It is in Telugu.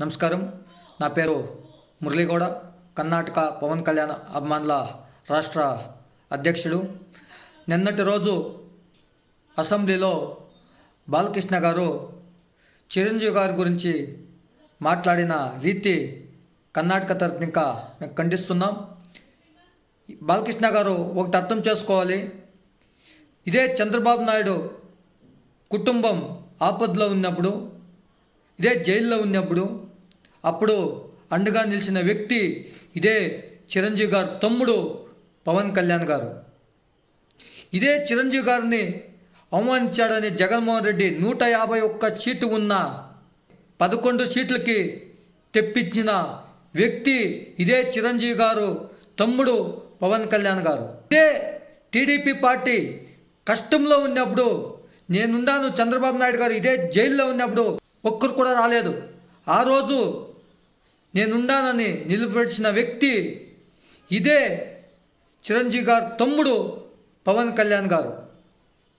నమస్కారం. నా పేరు మురళీగౌడ కర్ణాటక పవన్ కళ్యాణ్ అభిమానుల రాష్ట్ర అధ్యక్షుడు. నిన్నటి రోజు అసెంబ్లీలో బాలకృష్ణ గారు చిరంజీవి గారి గురించి మాట్లాడిన రీతి కర్ణాటక తరఫున ఇంకా మేము ఖండిస్తున్నాం. బాలకృష్ణ గారు ఒకటి అర్థం చేసుకోవాలి. ఇదే చంద్రబాబు నాయుడు కుటుంబం ఆపదలో ఉన్నప్పుడు ఇదే జైల్లో ఉన్నప్పుడు అప్పుడు అండగా నిలిచిన వ్యక్తి ఇదే చిరంజీవి గారు తమ్ముడు పవన్ కళ్యాణ్ గారు. ఇదే చిరంజీవి గారిని అవమానించాడని జగన్మోహన్ రెడ్డి నూట యాభై ఒక్క సీటు ఉన్న పదకొండు సీట్లకి తెప్పించిన వ్యక్తి ఇదే చిరంజీవి గారు తమ్ముడు పవన్ కళ్యాణ్ గారు. ఇదే టీడీపీ పార్టీ కష్టంలో ఉన్నప్పుడు నేనున్నాను చంద్రబాబు నాయుడు గారు ఇదే జైల్లో ఉన్నప్పుడు ఒక్కరు కూడా రాలేదు. ఆ రోజు నేనున్నానని నిలబడిచిన వ్యక్తి ఇదే చిరంజీవి గారు తమ్ముడు పవన్ కళ్యాణ్ గారు.